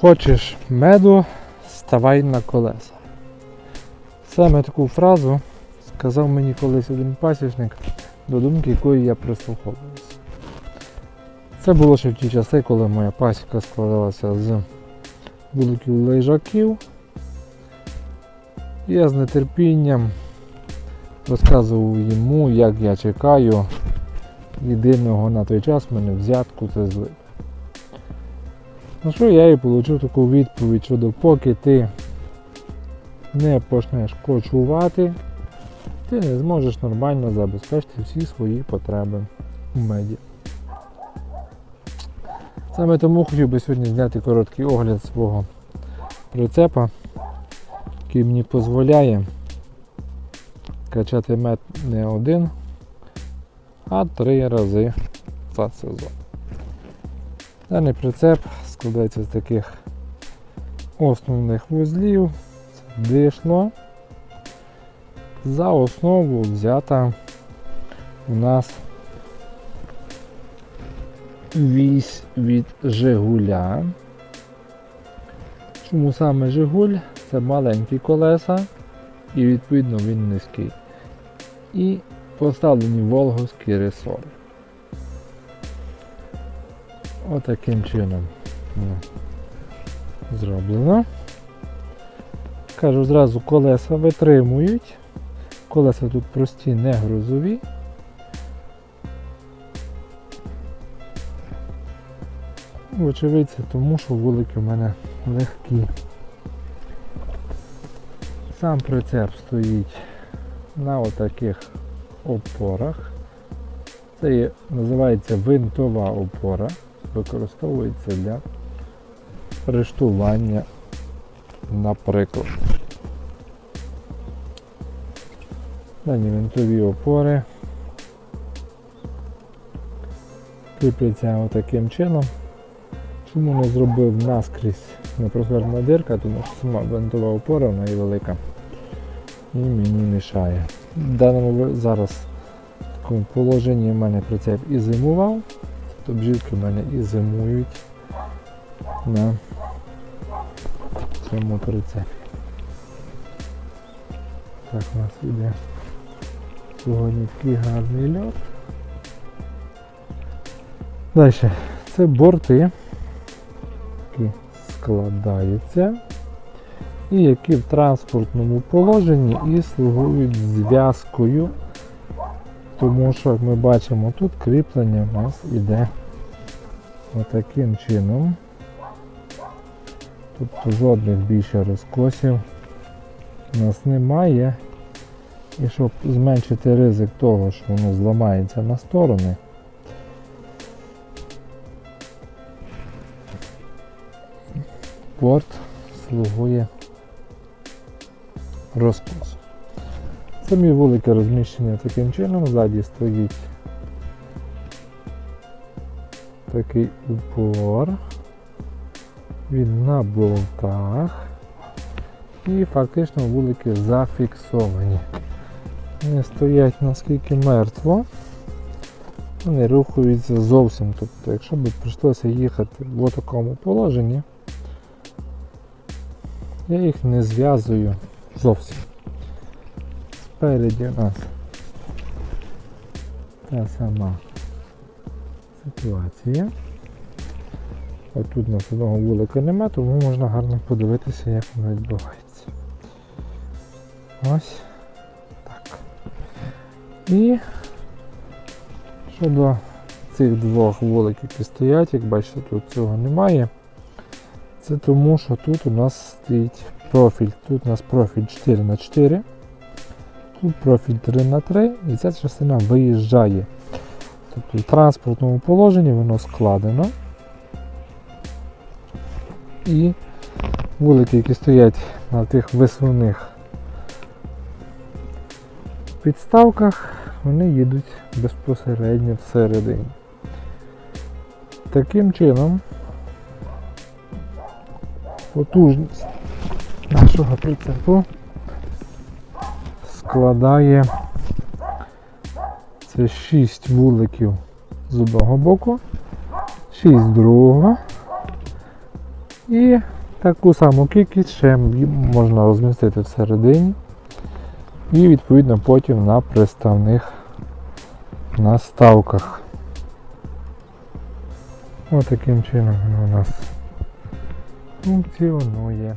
Хочеш меду, ставай на колеса. Саме таку фразу сказав мені колись один пасічник, до думки якої я прислуховуюся. Це було ще в ті часи, коли моя пасіка складалася з вуликів лежаків. Я з нетерпінням розказував йому, як я чекаю єдиного на той час мене взятку це злив. На що я і отримав таку відповідь, що допоки ти не почнеш кочувати, ти не зможеш нормально забезпечити всі свої потреби в меді. Саме тому хотів би сьогодні зняти короткий огляд свого прицепа, який мені дозволяє качати мед не один, а три рази за сезон. Даний прицеп складається з таких основних вузлів. Це дишло. За основу взята у нас вісь від Жигуля. Чому саме Жигуль? Це маленькі колеса і відповідно він низький. І поставлені волговські ресори. Отаким чином зроблено. Кажу, зразу колеса витримують. Колеса тут прості, не грузові. Вочевидь, це тому, що вулики в мене легкі. Сам прицеп стоїть на отаких опорах. Це називається винтова опора, використовується для рештування, наприклад. Дані винтові опори кріпляться отаким чином. Чому не зробив наскрізь непрозорна дирка, тому що сама винтова опора вона є велика і мені мішає. В даному зараз в такому положенні в мене прицеп і зимував, тобто бжілки в мене і зимують на цьому прицепі. Так у нас іде сьогодні такий гарний льот. Далі, це борти, які складаються і які в транспортному положенні і слугують зв'язкою, тому що, як ми бачимо, тут кріплення у нас іде отаким чином. Тобто жодних більше розкосів у нас немає. І щоб зменшити ризик того, що воно зламається на сторони, порт слугує розкосу. Самі вулики розміщені таким чином, ззаді стоїть такий упор, він на болтах і фактично вулики зафіксовані. Вони стоять наскільки мертво, вони рухаються зовсім. Тобто, якщо б прийшлося їхати в такому положенні, я їх не зв'язую зовсім. Спереді у нас та сама ситуація. От тут у нас одного вулика немає, тому можна гарно подивитися, як воно відбувається. Ось так. І щодо цих двох вуликів, які стоять, як бачите, тут цього немає. Це тому, що тут у нас стоїть профіль. Тут у нас профіль 4х4, тут профіль 3х3 і ця частина виїжджає. Тобто в транспортному положенні воно складено. І вулики, які стоять на тих висувних підставках, вони їдуть безпосередньо всередині. Таким чином потужність нашого прицепу складає це 6 вуликів з одного боку, 6 з другого, І таку саму кількість ще можна розмістити всередині. І відповідно потім на приставних наставках. Ось таким чином воно у нас функціонує.